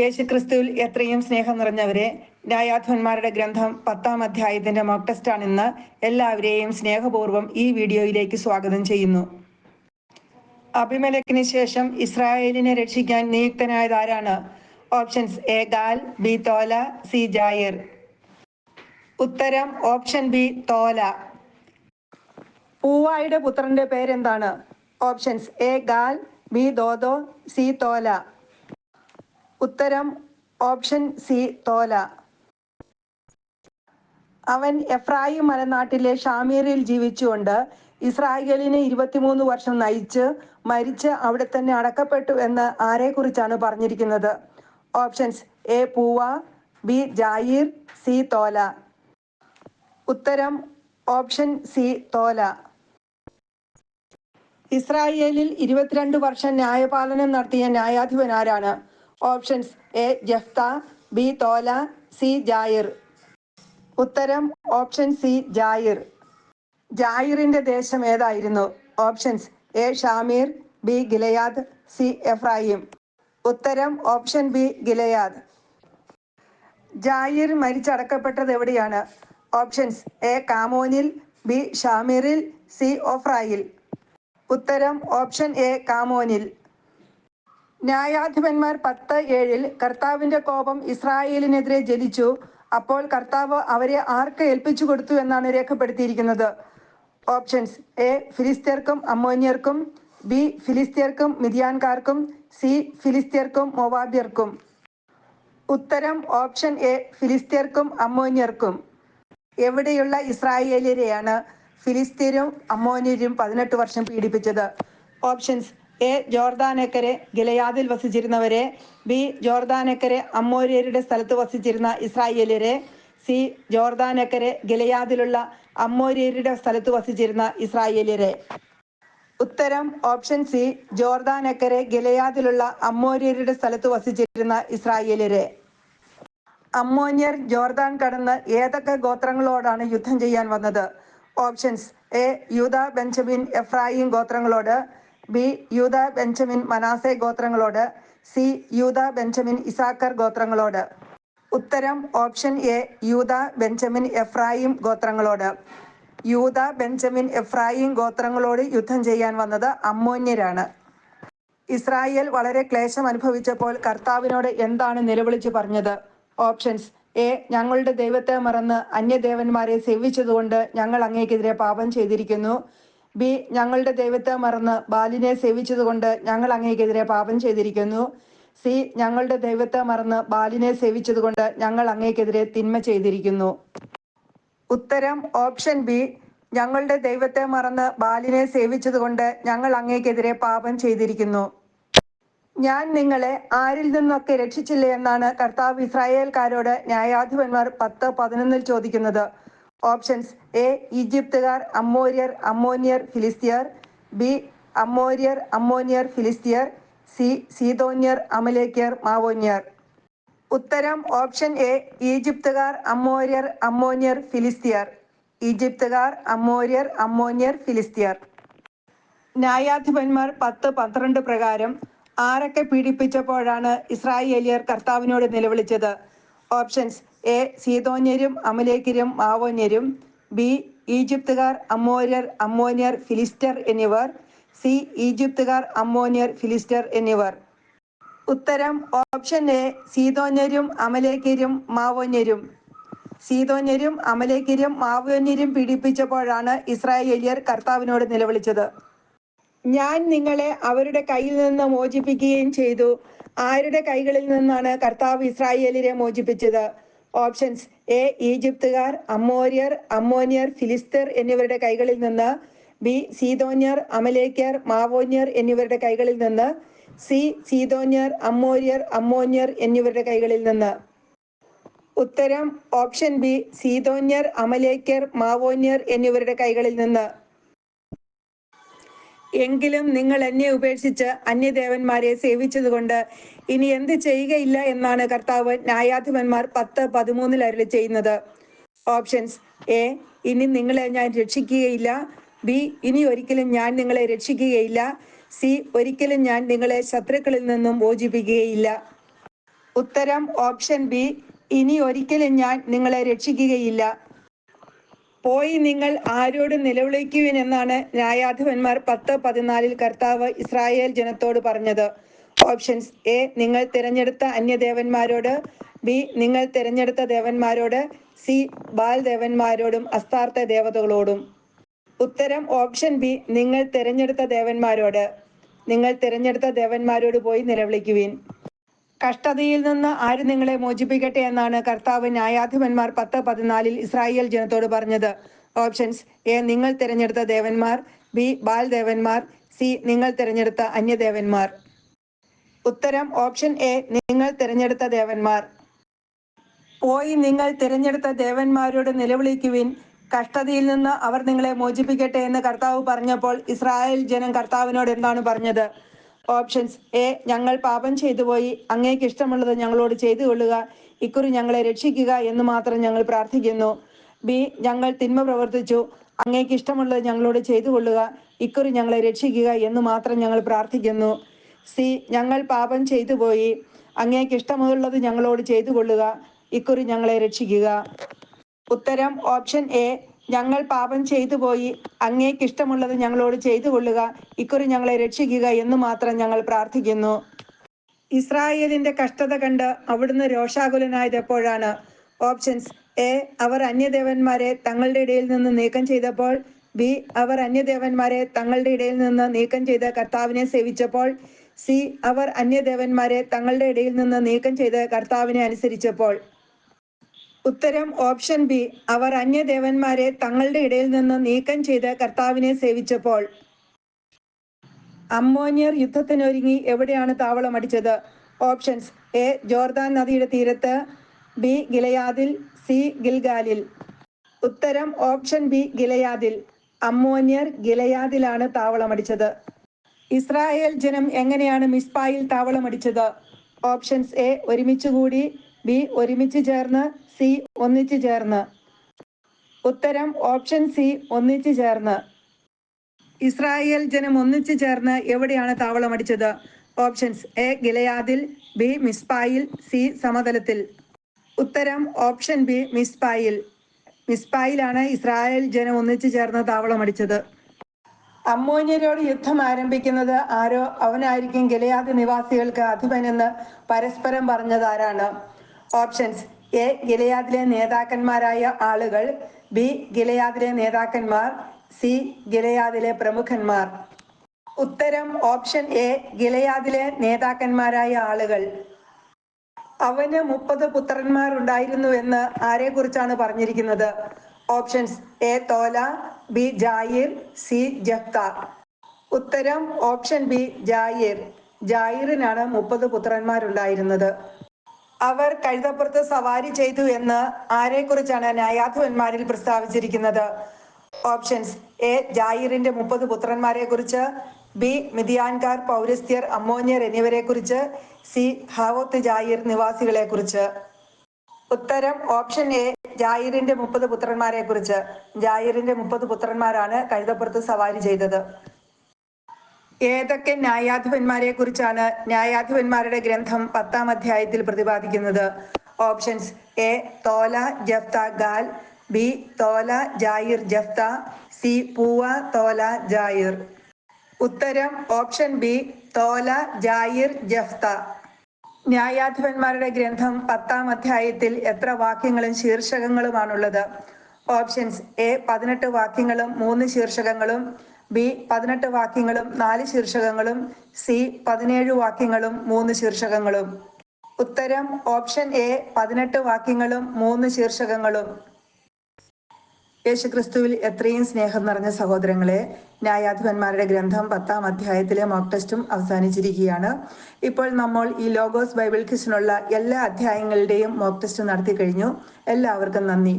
യേശുക്രിസ്തുവിൽ എത്രയും സ്നേഹം നിറഞ്ഞവരെ ന്യായാധിപന്മാരുടെ ഗ്രന്ഥം പത്താം അധ്യായത്തിന്റെ മോക് മോക്ക് ടെസ്റ്റാണിന്ന് എല്ലാവരെയും സ്നേഹപൂർവം ഈ വീഡിയോയിലേക്ക് സ്വാഗതം ചെയ്യുന്നു. അഭിമലക്കിന് ശേഷം ഇസ്രായേലിനെ രക്ഷിക്കാൻ നിയുക്തനായത് ആരാണ്? Options A Gaal B Tola C Jair. ഉത്തരം ഓപ്ഷൻ ബി തോല. പൂവായുടെ പുത്രന്റെ പേരെന്താണ്? Options A Gaal B Dodo C Tola. ഉത്തരം ഓപ്ഷൻ സി തോല. അവൻ എഫ്രായിം മലനാട്ടിലെ ഷാമീറിൽ ജീവിച്ചുകൊണ്ട് ഇസ്രായേലിനെ ഇരുപത്തിമൂന്ന് വർഷം നയിച്ച് മരിച്ച് അവിടെ തന്നെ അടക്കപ്പെട്ടു എന്ന് ആരെക്കുറിച്ചാണ് പറഞ്ഞിരിക്കുന്നത്? Options A Puah B Jair C Tola. ഉത്തരം ഓപ്ഷൻ സി തോല. ഇസ്രായേലിൽ ഇരുപത്തിരണ്ട് വർഷം ന്യായപാലനം നടത്തിയ ന്യായാധിപൻ ആരാണ്? Options A Jephthah B Tola C Jair ഉത്തരം ഓപ്ഷൻ സി ജായിർ ജായിറിന്റെ ദേശം ഏതായിരുന്നു? Options A Shamir B Gilead C Ephraim. ഉത്തരം ഓപ്ഷൻ ബി ഗിലയാദ്. ജായിർ മരിച്ചടക്കപ്പെട്ടത് എവിടെയാണ്? ഓപ്ഷൻസ് എ കാമോനിൽ ബി ഷാമീറിൽ സി ഓഫ്രായിൽ ഉത്തരം ഓപ്ഷൻ എ കാമോനിൽ. ന്യായാധിപന്മാർ പത്ത് ഏഴിൽ കർത്താവിന്റെ കോപം ഇസ്രായേലിനെതിരെ ജലിച്ചു അപ്പോൾ കർത്താവ് അവരെ ആർക്ക് ഏൽപ്പിച്ചു കൊടുത്തു എന്നാണ് രേഖപ്പെടുത്തിയിരിക്കുന്നത്. ഓപ്ഷൻസ് എ ഫിലിസ്തീർക്കും അമ്മോന്യർക്കും ബി ഫിലിസ്തീർക്കും മിതിയാൻകാർക്കും സി ഫിലിസ്തീർക്കും മൊവാബ്യർക്കും. ഉത്തരം ഓപ്ഷൻ എ ഫിലിസ്തീർക്കും അമ്മോന്യർക്കും. എവിടെയുള്ള ഇസ്രായേലിയരെയാണ് ഫിലിസ്തീനും അമ്മോന്യരും പതിനെട്ട് വർഷം പീഡിപ്പിച്ചത്? ഓപ്ഷൻസ് എ ജോർദാനക്കരെ ഗിലയാദിൽ വസിച്ചിരുന്നവരെ ബി ജോർദാനക്കരെ അമ്മോര്യരുടെ സ്ഥലത്ത് വസിച്ചിരുന്ന ഇസ്രായേലിയരെ സി ജോർദാനക്കരെ ഗിലയാദിലുള്ള അമ്മോര്യരുടെ സ്ഥലത്ത് വസിച്ചിരുന്ന ഇസ്രായേലിയരെ. ഉത്തരം ഓപ്ഷൻ സി ജോർദാനക്കരെ ഗിലയാദിലുള്ള അമ്മോര്യരുടെ സ്ഥലത്ത് വസിച്ചിരുന്ന ഇസ്രായേലിയരെ. അമ്മോന്യർ ജോർദാൻ കടന്ന് ഏതൊക്കെ ഗോത്രങ്ങളോടാണ് യുദ്ധം ചെയ്യാൻ വന്നത്? Options A Judah Benjamin Ephraim ഗോത്രങ്ങളോട് B. Judah Benjamin Manasseh ഗോത്രങ്ങളോട് സി. യൂത ബെഞ്ചമിൻ ഇസാക്കർ ഗോത്രങ്ങളോട്. ഉത്തരം option A Judah Benjamin Ephraim ഗോത്രങ്ങളോട്. Judah Benjamin Ephraim ഗോത്രങ്ങളോട് യുദ്ധം ചെയ്യാൻ വന്നത് അമ്മോന്യരാണ്. ഇസ്രായേൽ വളരെ ക്ലേശം അനുഭവിച്ചപ്പോൾ കർത്താവിനോട് എന്താണ് നിലവിളിച്ച് പറഞ്ഞത്? ഓപ്ഷൻസ് എ ഞങ്ങളുടെ ദൈവത്തെ മറന്ന് അന്യദേവന്മാരെ സേവിച്ചതുകൊണ്ട് ഞങ്ങൾ അങ്ങേക്കെതിരെ പാപം ചെയ്തിരിക്കുന്നു. ബി ഞങ്ങളുടെ ദൈവത്തെ മറന്ന് ബാലിനെ സേവിച്ചതുകൊണ്ട് ഞങ്ങൾ അങ്ങേക്കെതിരെ പാപം ചെയ്തിരിക്കുന്നു. സി ഞങ്ങളുടെ ദൈവത്തെ മറന്ന് ബാലിനെ സേവിച്ചതുകൊണ്ട് ഞങ്ങൾ അങ്ങേക്കെതിരെ തിന്മ ചെയ്തിരിക്കുന്നു. ഉത്തരം ഓപ്ഷൻ ബി ഞങ്ങളുടെ ദൈവത്തെ മറന്ന് ബാലിനെ സേവിച്ചതുകൊണ്ട് ഞങ്ങൾ അങ്ങേക്കെതിരെ പാപം ചെയ്തിരിക്കുന്നു. ഞാൻ നിങ്ങളെ ആരിൽ നിന്നൊക്കെ രക്ഷിച്ചില്ലേ എന്നാണ് കർത്താവ് ഇസ്രായേൽക്കാരോട് ന്യായാധിപന്മാർ പത്ത് പതിനൊന്നിൽ ചോദിക്കുന്നത്. ഓപ്ഷൻസ് എ ഈജിപ്തുകാർ അമ്മോര്യർ അമ്മോനിയർ ഫിലിസ്തീയർ ബി അമ്മോര്യർ അമ്മോനിയർ ഫിലിസ്തീയർ സി സീതോന്യർ അമലേക്യർ മാവോന്യർ. ഉത്തരം ഓപ്ഷൻ എ ഈജിപ്തുകാർ അമ്മോര്യർ അമ്മോനിയർ ഫിലിസ്തീയർ. ഈജിപ്തുകാർ അമ്മോര്യർ അമ്മോനിയർ ഫിലിസ്തീയർ. ന്യായാധിപന്മാർ പത്ത് പന്ത്രണ്ട് പ്രകാരം ആരൊക്കെ പീഡിപ്പിച്ചപ്പോഴാണ് ഇസ്രായേലിയർ കർത്താവിനോട് നിലവിളിച്ചത്? ഓപ്ഷൻസ് എ സീതോന്യരും അമലേക്കരും മാവോന്യരും ബി ഈജിപ്തുകാർ അമ്മോര്യർ അമ്മോന്യർ ഫിലിസ്റ്റർ എന്നിവർ സി ഈജിപ്തുകാർ അമ്മോന്യർ ഫിലിസ്റ്റർ എന്നിവർ. ഉത്തരം ഓപ്ഷൻ എ സീതോന്യരും അമലേക്കരും മാവോന്യരും. സീതോന്യരും അമലേക്കരും മാവോന്യരും പീഡിപ്പിച്ചപ്പോഴാണ് ഇസ്രായേലിയർ കർത്താവിനോട് നിലവിളിച്ചത്. ഞാൻ നിങ്ങളെ അവരുടെ കയ്യിൽ നിന്ന് മോചിപ്പിക്കുകയും ചെയ്തു. ആരുടെ കൈകളിൽ നിന്നാണ് കർത്താവ് ഇസ്രായേലിനെ മോചിപ്പിച്ചത്? ഓപ്ഷൻസ് എ ഈജിപ്തുകാർ അമ്മോര്യർ അമ്മോനിയർ ഫിലിസ്തർ എന്നിവരുടെ കൈകളിൽ നിന്ന് ബി സീതോന്യർ അമലേക്യർ മാവോന്യർ എന്നിവരുടെ കൈകളിൽ നിന്ന് സി സീതോന്യർ അമ്മോര്യർ അമ്മോന്യർ എന്നിവരുടെ കൈകളിൽ നിന്ന്. ഉത്തരം ഓപ്ഷൻ ബി സീതോന്യർ അമലേക്യർ മാവോന്യർ എന്നിവരുടെ കൈകളിൽ നിന്ന്. എങ്കിലും നിങ്ങൾ എന്നെ ഉപേക്ഷിച്ച് അന്യദേവന്മാരെ സേവിച്ചതുകൊണ്ട് ഇനി എന്ത് ചെയ്യുകയില്ല എന്നാണ് കർത്താവ് ന്യായാധിപന്മാർ പത്ത് പതിമൂന്നിൽ അരുളി ചെയ്യുന്നത്. ഓപ്ഷൻസ് എ ഇനി നിങ്ങളെ ഞാൻ രക്ഷിക്കുകയില്ല. ബി ഇനി ഒരിക്കലും ഞാൻ നിങ്ങളെ രക്ഷിക്കുകയില്ല. സി ഒരിക്കലും ഞാൻ നിങ്ങളെ ശത്രുക്കളിൽ നിന്നും മോചിപ്പിക്കുകയില്ല. ഉത്തരം ഓപ്ഷൻ ബി ഇനി ഒരിക്കലും ഞാൻ നിങ്ങളെ രക്ഷിക്കുകയില്ല. പോയി നിങ്ങൾ ആരോട് നിലവിളിക്കുവിൻ എന്നാണ് ന്യായാധിപന്മാർ പത്ത് പതിനാലിൽ കർത്താവ് ഇസ്രായേൽ ജനത്തോട് പറഞ്ഞത്. ഓപ്ഷൻസ് എ നിങ്ങൾ തിരഞ്ഞെടുത്ത അന്യദേവന്മാരോട് ബി നിങ്ങൾ തിരഞ്ഞെടുത്ത ദേവന്മാരോട് സി ബാൽ ദേവന്മാരോടും അസ്ഥാർത്ഥ ദേവതകളോടും. ഉത്തരം ഓപ്ഷൻ ബി നിങ്ങൾ തിരഞ്ഞെടുത്ത ദേവന്മാരോട്. നിങ്ങൾ തിരഞ്ഞെടുത്ത ദേവന്മാരോട് പോയി നിലവിളിക്കുവിൻ. കഷ്ടതയിൽ നിന്ന് ആര് നിങ്ങളെ മോചിപ്പിക്കട്ടെ എന്നാണ് കർത്താവ് ന്യായാധിപന്മാർ പത്ത് പതിനാലിൽ ഇസ്രായേൽ ജനത്തോട് പറഞ്ഞത്. ഓപ്ഷൻസ് എ നിങ്ങൾ തിരഞ്ഞെടുത്ത ദേവന്മാർ ബി ബാൽ ദേവന്മാർ സി നിങ്ങൾ തിരഞ്ഞെടുത്ത അന്യദേവന്മാർ. ഉത്തരം ഓപ്ഷൻ എ നിങ്ങൾ തിരഞ്ഞെടുത്ത ദേവന്മാർ. പോയി നിങ്ങൾ തിരഞ്ഞെടുത്ത ദേവന്മാരോട് നിലവിളിക്കുവിൻ. കഷ്ടതയിൽ നിന്ന് അവർ നിങ്ങളെ മോചിപ്പിക്കട്ടെ എന്ന് കർത്താവ് പറഞ്ഞപ്പോൾ ഇസ്രായേൽ ജനം കർത്താവിനോട് എന്താണ് പറഞ്ഞത്? ഓപ്ഷൻസ് എ ഞങ്ങൾ പാപം ചെയ്തുപോയി അങ്ങേക്ക് ഇഷ്ടമുള്ളത് ഞങ്ങളോട് ചെയ്തു കൊള്ളുക. ഇക്കുറി ഞങ്ങളെ രക്ഷിക്കുക എന്ന് മാത്രം ഞങ്ങൾ പ്രാർത്ഥിക്കുന്നു. ബി ഞങ്ങൾ തിന്മ പ്രവർത്തിച്ചു. അങ്ങേക്ക് ഇഷ്ടമുള്ളത് ഞങ്ങളോട് ചെയ്തു കൊള്ളുക. ഇക്കുറി ഞങ്ങളെ രക്ഷിക്കുക എന്ന് മാത്രം ഞങ്ങൾ പ്രാർത്ഥിക്കുന്നു. സി ഞങ്ങൾ പാപം ചെയ്തുപോയി അങ്ങേക്ക് ഇഷ്ടമുള്ളത് ഞങ്ങളോട് ചെയ്തു കൊള്ളുക. ഇക്കുറി ഞങ്ങളെ രക്ഷിക്കുക. ഉത്തരം ഓപ്ഷൻ എ ഞങ്ങൾ പാപം ചെയ്തു പോയി. അങ്ങേക്ക് ഇഷ്ടമുള്ളത് ഞങ്ങളോട് ചെയ്തു കൊള്ളുക. ഇക്കുറി ഞങ്ങളെ രക്ഷിക്കുക എന്ന് മാത്രം ഞങ്ങൾ പ്രാർത്ഥിക്കുന്നു. ഇസ്രായേലിന്റെ കഷ്ടത കണ്ട് അവിടുന്ന് രോഷാകുലനായത് എപ്പോഴാണ് ഓപ്ഷൻസ് എ. അവർ അന്യദേവന്മാരെ തങ്ങളുടെ ഇടയിൽ നിന്ന് നീക്കം ചെയ്തപ്പോൾ ബി. അവർ അന്യദേവന്മാരെ തങ്ങളുടെ ഇടയിൽ നിന്ന് നീക്കം ചെയ്ത കർത്താവിനെ സേവിച്ചപ്പോൾ സി. അവർ അന്യദേവന്മാരെ തങ്ങളുടെ ഇടയിൽ നിന്ന് നീക്കം ചെയ്ത കർത്താവിനെ അനുസരിച്ചപ്പോൾ. ഉത്തരം ഓപ്ഷൻ ബി. അവർ അന്യദേവന്മാരെ തങ്ങളുടെ ഇടയിൽ നിന്ന് നീക്കം ചെയ്ത് കർത്താവിനെ സേവിച്ചപ്പോൾ അമ്മോനിയർ യുദ്ധത്തിനൊരുങ്ങി എവിടെയാണ് താവളം അടിച്ചത്? Options A. ജോർദാൻ നദിയുടെ തീരത്ത് ബി. ഗിലയാദിൽ സി. ഗിൽഗാലിൽ. ഉത്തരം ഓപ്ഷൻ ബി. ഗിലയാദിൽ. അമ്മോന്യർ ഗിലയാദിലാണ് താവളം അടിച്ചത്. ഇസ്രായേൽ ജനം എങ്ങനെയാണ് മിസ്പായിൽ താവളമടിച്ചത് ഓപ്ഷൻസ് എ. ഒരുമിച്ച് കൂടി ബി ഒരുമിച്ച് ചേർന്ന് സി ഒന്നിച്ച് ചേർന്ന്. ഉത്തരം ഓപ്ഷൻ സി ഒന്നിച്ച് ചേർന്ന്. ഇസ്രായേൽ ജനം ഒന്നിച്ചു ചേർന്ന് എവിടെയാണ് താവളം അടിച്ചത്? ഓപ്ഷൻസ് എ ഗിലയാദിൽ ബി മിസ്പായിൽ സി സമതലത്തിൽ. ഉത്തരം ഓപ്ഷൻ ബി മിസ്പായിൽ. മിസ്പായിലാണ് ഇസ്രായേൽ ജനം ഒന്നിച്ചു ചേർന്ന് താവളമടിച്ചത് അമ്മോന്യരോട് യുദ്ധം ആരംഭിക്കുന്നത് ആരോ? അവനായിരിക്കും ഗിലയാദ് നിവാസികൾക്ക് അധിപനെന്ന് പരസ്പരം പറഞ്ഞത് ആരാണ്? ഓപ്ഷൻസ്. എ ഗിലയാദിലെ നേതാക്കന്മാരായ ആളുകൾ. ബി ഗിലയാദിലെ നേതാക്കന്മാർ. സി ഗിലയാദിലെ പ്രമുഖന്മാർ. ഉത്തരം ഓപ്ഷൻ എ ഗിലയാദിലെ നേതാക്കന്മാരായ ആളുകൾ. അവന് മുപ്പത് പുത്രന്മാർ ഉണ്ടായിരുന്നു എന്ന് ആരെ ആരെക്കുറിച്ചാണ് പറഞ്ഞിരിക്കുന്നത്? Options A Tola. B Jair. C Jephthah ഉത്തരം ഓപ്ഷൻ ബി ജായിർ. ജായിറിനാണ് മുപ്പത് പുത്രന്മാരുണ്ടായിരുന്നത്. അവർ കഴുതപ്പുറത്ത് സവാരി ചെയ്തു എന്ന് ആരെക്കുറിച്ചാണ് ന്യായാധിപന്മാരിൽ പ്രസ്താവിച്ചിരിക്കുന്നത്? ഓപ്ഷൻസ് എ ജായിറിന്റെ മുപ്പത് പുത്രന്മാരെ കുറിച്ച് ബി മിതിയാൻകാർ പൗരസ്ത്യർ അമ്മോന്യർ എന്നിവരെ കുറിച്ച് സി ഹാവോത്ത് ജായിർ നിവാസികളെ കുറിച്ച് ഉത്തരം ഓപ്ഷൻ എ ജായിറിന്റെ മുപ്പത് പുത്രന്മാരെ കുറിച്ച് ജായിറിന്റെ മുപ്പത് പുത്രന്മാരാണ് കഴുതപ്പുറത്ത് സവാരി ചെയ്തത്. ഏതൊക്കെ ന്യായാധിപന്മാരെ കുറിച്ചാണ് ന്യായാധിപന്മാരുടെ ഗ്രന്ഥം പത്താം അധ്യായത്തിൽ പ്രതിപാദിക്കുന്നത്? Options A Tola Jephthah Gaal B Tola Jair Jephthah C Puah Tola Jair. ഉത്തരം option B Tola Jair Jephthah. ന്യായാധിപന്മാരുടെ ഗ്രന്ഥം പത്താം അധ്യായത്തിൽ എത്ര വാക്യങ്ങളും ശീർഷകങ്ങളുമാണുള്ളത്? ഓപ്ഷൻസ് എ പതിനെട്ട് വാക്യങ്ങളും മൂന്ന് ശീർഷകങ്ങളും ബി പതിനെട്ട് വാക്യങ്ങളും നാല് ശീർഷകങ്ങളും സി പതിനേഴ് വാക്യങ്ങളും മൂന്ന് ശീർഷകങ്ങളും. ഉത്തരം ഓപ്ഷൻ എ പതിനെട്ട് വാക്യങ്ങളും മൂന്ന് ശീർഷകങ്ങളും. യേശുക്രിസ്തുവിൽ എത്രയും സ്നേഹം നിറഞ്ഞ സഹോദരങ്ങളെ ന്യായാധിപന്മാരുടെ ഗ്രന്ഥം പത്താം അധ്യായത്തിലെ മോക്ക് ടെസ്റ്റും അവസാനിച്ചിരിക്കുകയാണ്. ഇപ്പോൾ നമ്മൾ ഈ ലോഗോസ് ബൈബിൾ ക്വിസിനുള്ള എല്ലാ അധ്യായങ്ങളുടെയും മോക്ക് ടെസ്റ്റ് നടത്തി കഴിഞ്ഞു എല്ലാവർക്കും നന്ദി.